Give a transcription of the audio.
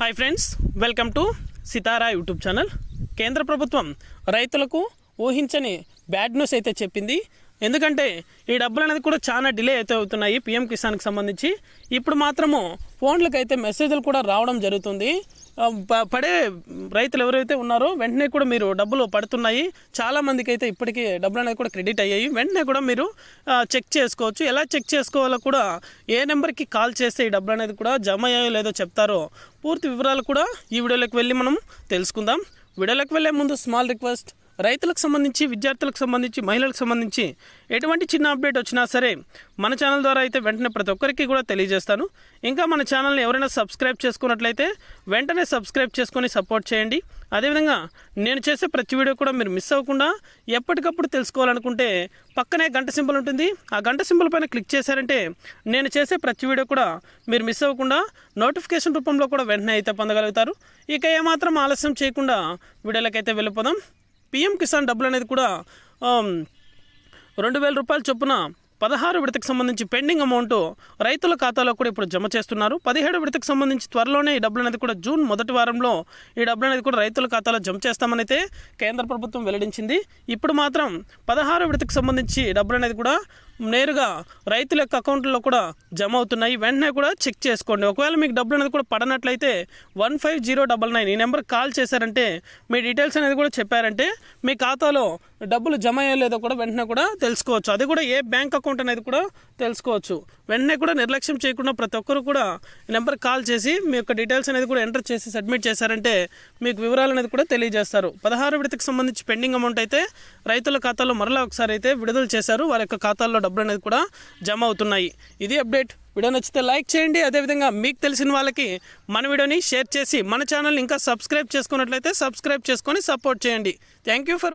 Hi friends welcome to Sitara YouTube channel కేంద్ర ప్రభుత్వం రైతులకు ఊహించని బ్యాడ్ న్యూస్ అయితే చెప్పింది. ఎందుకంటే ఈ డబ్బులు అనేది కూడా చాలా డిలే అయితే అవుతున్నాయి పిఎం కిసాన్కి సంబంధించి. ఇప్పుడు మాత్రము ఫోన్లకు అయితే మెసేజ్లు కూడా రావడం జరుగుతుంది. ప- పడే రైతులు ఎవరైతే ఉన్నారో వెంటనే కూడా మీరు డబ్బులు పడుతున్నాయి. చాలామందికి అయితే ఇప్పటికీ డబ్బులు అనేది కూడా క్రెడిట్ అయ్యాయి. వెంటనే కూడా మీరు చెక్ చేసుకోవచ్చు. ఎలా చెక్ చేసుకోవాలో కూడా ఏ నెంబర్కి కాల్ చేస్తే ఈ డబ్బులు అనేది కూడా జమ అయ్యాయో లేదో చెప్తారో పూర్తి వివరాలు కూడా ఈ వీడియోలోకి వెళ్ళి మనం తెలుసుకుందాం. వీడియోలోకి వెళ్ళే ముందు స్మాల్ రిక్వెస్ట్ రైతులకు సంబంధించి విద్యార్థులకు సంబంధించి మహిళలకు సంబంధించి ఎటువంటి చిన్న అప్డేట్ వచ్చినా సరే మన ఛానల్ ద్వారా అయితే వెంటనే ప్రతి ఒక్కరికి కూడా తెలియజేస్తాను. ఇంకా మన ఛానల్ని ఎవరైనా సబ్స్క్రైబ్ చేసుకున్నట్లయితే వెంటనే సబ్స్క్రైబ్ చేసుకొని సపోర్ట్ చేయండి. అదేవిధంగా నేను చేసే ప్రతి వీడియో కూడా మీరు మిస్ అవ్వకుండా ఎప్పటికప్పుడు తెలుసుకోవాలనుకుంటే పక్కనే గంట సింబల్ ఉంటుంది. ఆ గంట సింబల్ పైన క్లిక్ చేశారంటే నేను చేసే ప్రతి వీడియో కూడా మీరు మిస్ అవ్వకుండా నోటిఫికేషన్ రూపంలో కూడా వెంటనే అయితే పొందగలుగుతారు. ఇక ఏమాత్రం ఆలస్యం చేయకుండా వీడియోలకైతే వెళ్ళిపోదాం. పిఎం కిసాన్ డబ్బులు అనేది కూడా రెండు వేల రూపాయల చొప్పున పదహారు విడతకు సంబంధించి పెండింగ్ అమౌంట్ రైతుల ఖాతాలో కూడా ఇప్పుడు జమ చేస్తున్నారు. పదిహేడు విడతకు సంబంధించి త్వరలోనే ఈ డబ్బులు అనేది కూడా జూన్ మొదటి వారంలో ఈ డబ్బులు అనేది కూడా రైతుల ఖాతాలో జమ చేస్తామనైతే కేంద్ర ప్రభుత్వం వెల్లడించింది. ఇప్పుడు మాత్రం పదహారు విడతకు సంబంధించి డబ్బులు అనేది కూడా నేరుగా రైతుల యొక్క అకౌంట్లో కూడా జమ అవుతున్నాయి. వెంటనే కూడా చెక్ చేసుకోండి. ఒకవేళ మీకు డబ్బులు అనేది కూడా పడనట్లయితే one five zero double nine ఈ నెంబర్ కాల్ చేశారంటే మీ డీటెయిల్స్ అనేది కూడా చెప్పారంటే మీ ఖాతాలో డబ్బులు జమ అయ్యలేదో కూడా వెంటనే కూడా తెలుసుకోవచ్చు. అది కూడా ఏ బ్యాంక్ అకౌంట్ అనేది కూడా తెలుసుకోవచ్చు. వెంటనే కూడా నిర్లక్ష్యం చేయకుండా ప్రతి ఒక్కరు కూడా ఈ నెంబర్ కాల్ చేసి మీ యొక్క డీటెయిల్స్ అనేది కూడా ఎంటర్ చేసి సబ్మిట్ చేశారంటే మీకు వివరాలు అనేది కూడా తెలియజేస్తారు. పదహారు విడతకు సంబంధించి పెండింగ్ అమౌంట్ అయితే రైతుల ఖాతాలో మరలా ఒకసారి అయితే విడుదల చేశారు. వారి యొక్క ఖాతాల్లో డబ్బులు అనేది కూడా జమ అవుతున్నాయి. ఇది అప్డేట్. వీడియో నచ్చితే లైక్ చేయండి. అదేవిధంగా మీకు తెలిసిన వాళ్ళకి మన వీడియోని షేర్ చేసి మన ఛానల్ని ఇంకా సబ్స్క్రైబ్ చేసుకున్నట్లయితే సబ్స్క్రైబ్ చేసుకొని సపోర్ట్ చేయండి. Thank you for